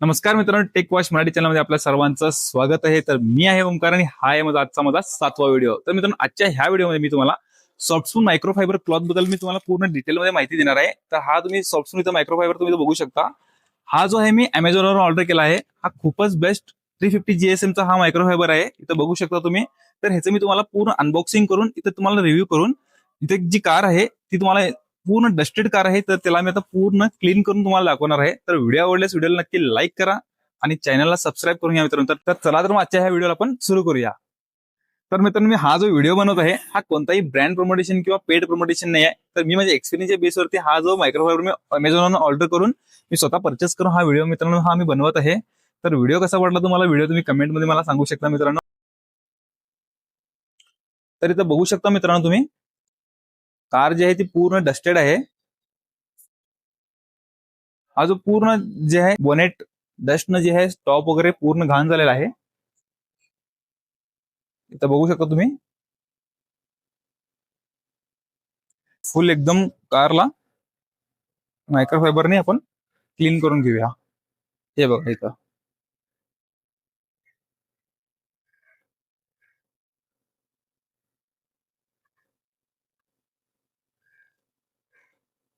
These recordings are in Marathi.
नमस्कार मित्रांनो टेक वॉच मराठी चॅनलमध्ये आपल्या सर्वांचं स्वागत आहे. तर मी आहे ओंकार आणि हा आहे माझा आजचा माझा सातवा व्हिडिओ तर मित्रांनो आजच्या ह्या व्हिडिओमध्ये मी तुम्हाला सॉफ्टसून मायक्रोफायबर क्लॉथबद्दल मी तुम्हाला पूर्ण डिटेलमध्ये माहिती देणार आहे. तर हा तुम्ही सॉफ्टसून इथं मायक्रोफायबर तुम्ही बघू शकता. हा जो आहे मी अमेझॉनवर ऑर्डर केला आहे. हा खूपच बेस्ट थ्री फिफ्टी जीएसएमचा हा मायक्रोफायबर आहे. इथं बघू शकता तुम्ही. तर ह्याचं मी तुम्हाला पूर्ण अनबॉक्सिंग करून इथं तुम्हाला रिव्ह्यू करून इथे जी कार आहे ती तुम्हाला पूर्ण डस्टेड कार आहे तर त्याला मी आता पूर्ण क्लीन करून तुम्हाला दाखवणार आहे. तर व्हिडिओ आवडल्यास व्हिडिओला नक्की लाईक करा आणि चॅनलला सबस्क्राईब करून घ्या मित्रांनो. तर- चला तर मग आजच्या ह्या व्हिडिओला आपण सुरू करूया. तर मित्रांनो मी हा जो व्हिडिओ बनवत आहे हा कोणताही ब्रँड प्रमोटेशन किंवा पेड प्रमोटेशन नाही आहे. तर मी माझ्या एक्सपिरियन्सच्या बेसवरती हा जो मायक्रोफायबर मी अमेझॉनवरून ऑर्डर करून मी स्वतः परचेस करून हा व्हिडिओ मित्रांनो हा मी बनवत आहे. तर व्हिडिओ कसा वाटला तुम्हाला? व्हिडिओ तुम्ही कमेंटमध्ये मला सांगू शकता मित्रांनो. तर इथं बघू शकता मित्रांनो तुम्ही कार जी आहे ती पूर्ण डस्टेड आहे. हा जो पूर्ण जे आहे बोनेट डस्टनं जे आहे टॉप वगैरे पूर्ण घाण झालेला आहे. इथं बघू शकता तुम्ही. फुल एकदम कारला. मायक्रोफायबरने आपण क्लीन करून घेऊया. हे बघा इथं.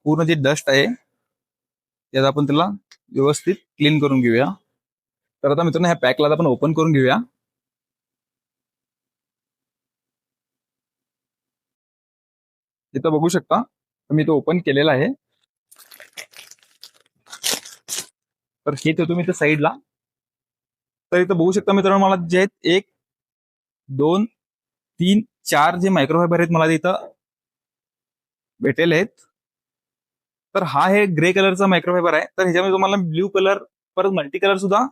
पूर्ण जे डस्ट आहे त्यात आपण त्याला व्यवस्थित क्लीन करून घेऊया. तर आता मित्रांनो ह्या पॅकला आपण ओपन करून घेऊया. इथं बघू शकता मी तो ओपन केलेला आहे. तर हे ठेवतो मी इथं साईडला तर इथं बघू शकता मित्रांनो मला जे आहेत एक दोन तीन चार जे मायक्रोफायबर आहेत मला इथं भेटेल आहेत. तर हा हे ग्रे कलरचा मायक्रोफायबर आहे. तर ह्याच्यामध्ये तुम्हाला ब्ल्यू कलर परत मल्टी कलर सुद्धा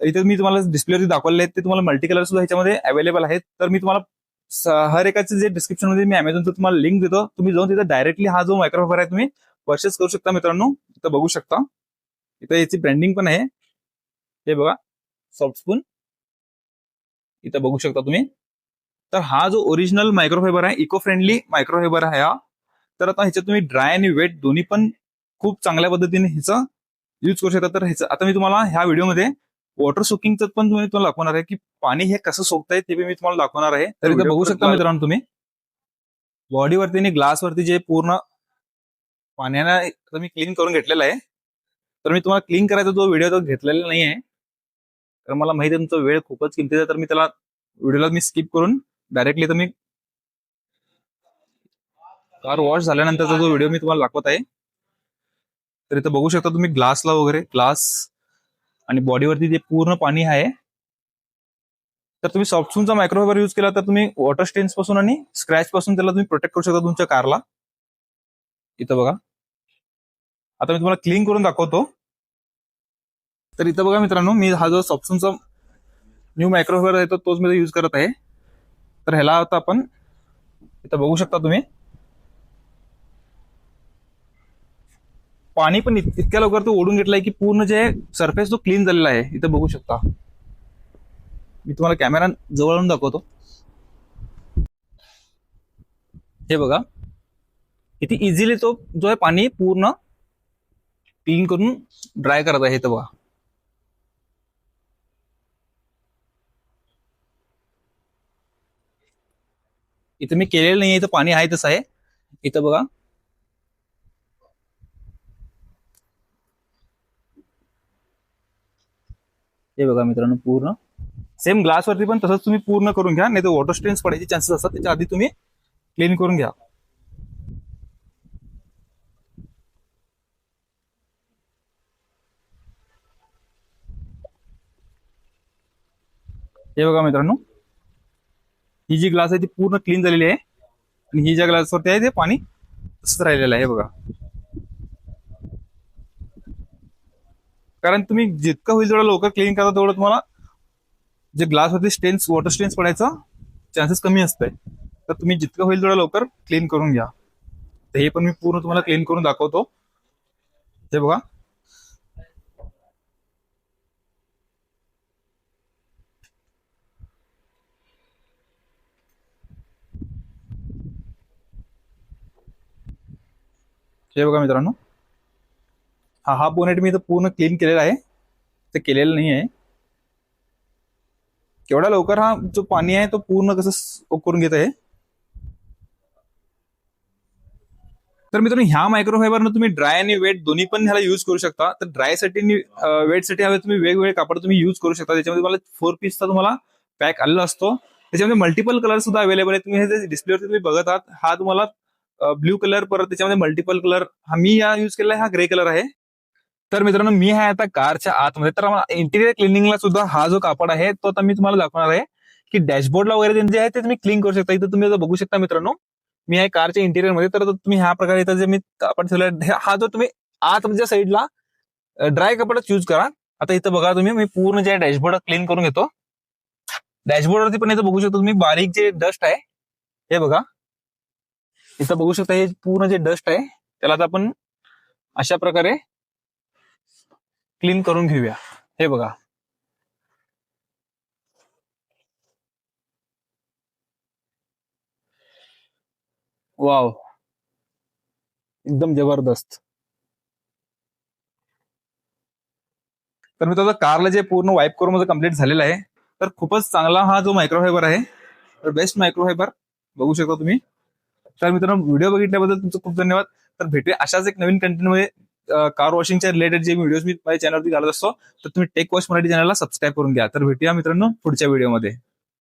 इथे मी तुम्हाला डिस्प्लेवरती दाखवले आहेत. ते तुम्हाला मल्टी कलर सुद्धा ह्याच्यामध्ये अवेलेबल आहेत. तर मी तुम्हाला हर एकाचे जे डिस्क्रिप्शनमध्ये मी अमेझॉनचं तुम्हाला लिंक देतो. तुम्ही जाऊन तिथे डायरेक्टली हा जो मायक्रोफायबर आहे तुम्ही परचेस करू शकता मित्रांनो. इथं बघू शकता. इथं याची ब्रँडिंग पण आहे. हे बघा. सॉफ्ट स्पून इथं बघू शकता तुम्ही. तर हा जो ओरिजिनल मायक्रोफायबर आहे इको फ्रेंडली मायक्रोफायबर आहे हा. तर आता ह्याच्यात तुम्ही ड्राय आणि वेट दोन्ही पण खूप चांगल्या पद्धतीने ह्याचा यूज करू शकता. तर ह्याचं आता मी तुम्हाला ह्या व्हिडिओमध्ये वॉटर सोकिंगचं पण तुम्ही तुम्हाला दाखवणार आहे की पाणी हे कसं सोकताय ते मी तुम्हाला दाखवणार आहे. तर इथे बघू शकता मित्रांनो तुम्ही. बॉडीवरती आणि ग्लासवरती जे पूर्ण पाण्याने आता मी क्लीन करून घेतलेलं आहे. तर मी तुम्हाला क्लीन करायचा जो व्हिडिओ तो घेतलेला नाही आहे तर मला माहिती आहे तुमचा वेळ खूपच किमतीचा तर मी त्याला व्हिडिओला मी स्किप करून डायरेक्टली तर मी कार वॉश झाल्यानंतरचा जो व्हिडिओ मी तुम्हाला दाखवत आहे तर इथं बघू शकता तुम्ही ग्लासला वगैरे ग्लास आणि बॉडीवरती जे पूर्ण पाणी आहे तर तुम्ही सॉफ्टसूनचा मायक्रोफायबर यूज केला तर तुम्ही वॉटर स्टेन्सपासून आणि स्क्रॅच पासून त्याला तुम्ही प्रोटेक्ट करू शकता तुमच्या कारला इथं बघा. आता मी तुम्हाला क्लीन करून दाखवतो. तर इथं बघा मित्रांनो मी हा जो सॉफ्टसूनचा न्यू मायक्रोफायबर आहे तो तोच मी यूज करत आहे. तर ह्याला आता आपण इथं बघू शकता तुम्ही. पाणी पण इत- इतक्या लवकर तो ओढून घेतलाय की पूर्ण जे सरफेस तो क्लीन झालेला आहे. इथं बघू शकता. मी तुम्हाला कॅमेरा जवळून दाखवतो. हे बघा. किती इझिली तो जो आहे पाणी पूर्ण क्लीन करून ड्राय करत आहे. इथं बघा. इथं मी केलेलं नाही इथं पाणी आहे तसं आहे. इथं बघा. हे बघा मित्रांनो पूर्ण. सेम ग्लासवरती पण तसंच तुम्ही पूर्ण करून घ्या नाही तर वॉटर स्ट्रेन्स पडायचे चान्सेस असतात त्याच्या आधी तुम्ही क्लीन करून घ्या. हे बघा मित्रांनो ही जी ग्लास आहे ती पूर्ण क्लीन झालेली आहे. आणि ही ज्या ग्लासवरती आहे ते पाणी तसंच राहिलेलं आहे हे बघा. कारण तुम्ही जितकं होईल तेवढं लवकर क्लीन करता तेवढं तुम्हाला जे ग्लास होते स्टेन्स वॉटर स्टेन्स पडायचा चान्सेस कमी असतंय. तर तुम्ही जितकं होईल तेवढं लवकर क्लीन करून घ्या. तर हे पण मी पूर्ण तुम्हाला क्लीन करून दाखवतो. हे बघा. हे बघा मित्रांनो. हा हा बोनेट मी इथं पूर्ण क्लीन केलेला आहे. ते केलेलं नाही आहे. केवढा लवकर हा जो पाणी आहे तो पूर्ण कसं करून घेत आहे. तर मित्रांनो ह्या मायक्रोफायबरनं तुम्ही ड्राय आणि वेट दोन्ही पण ह्याला युज करू शकता. तर ड्रायसाठी आणि वेटसाठी हवे तुम्ही वेगवेगळे कापड तुम्ही युज करू शकता. त्याच्यामध्ये तुम्हाला फोर पीसचा तुम्हाला पॅक आलेला असतो. त्याच्यामध्ये मल्टिपल कलर सुद्धा अवेलेबल आहे. तुम्ही हे डिस्प्लेवरती तुम्ही बघत आहात हा तुम्हाला ब्ल्यू कलर परत त्याच्यामध्ये मल्टिपल कलर हा मी या युज केलेला आहे, हा ग्रे कलर आहे. तर मित्रांनो मी आहे आता कारच्या आतमध्ये. तर मला इंटिरियर क्लिनिंगला सुद्धा हा जो कापड आहे तो आता मी तुम्हाला दाखवणार आहे की डॅशबोर्डला वगैरे जे आहे ते तुम्ही क्लीन करू शकता. इथं तुम्ही बघू शकता मित्रांनो मी आहे कारच्या इंटिरियरमध्ये. तर तुम्ही ह्या प्रकारे इथं जे मी कापड ठेवलं हा जो तुम्ही आतच्या साईडला ड्राय कपडच यूज करा. आता इथं बघा तुम्ही मी पूर्ण जे डॅशबोर्ड क्लीन करून घेतो. डॅशबोर्डवरती पण इथं बघू शकता तुम्ही बारीक जे डस्ट आहे हे बघा. इथं बघू शकता हे पूर्ण जे डस्ट आहे त्याला आता आपण अशा प्रकारे क्लीन करून घेऊया. हे बघा. वाव. एकदम जबरदस्त. तर मी तुझं कारला जे पूर्ण वाईप करून माझं कंप्लीट झालेलं आहे तर खूपच चांगला हा जो मायक्रोफायबर आहे तर बेस्ट मायक्रोफायबर बघू शकता तुम्ही. तर मित्रांनो व्हिडिओ बघितल्याबद्दल तुमचं खूप धन्यवाद. तर भेटूया अशाच एक नवीन कंटेंटमध्ये कार वॉशिंगच्या रिलेटेड जे व्हिडिओज मी माझ्या चॅनलवरती घालत असतो तर तुम्ही टेक वॉश मराठी चॅनलला सबस्क्राईब करून घ्या. तर भेटूया मित्रांनो पुढच्या व्हिडिओमध्ये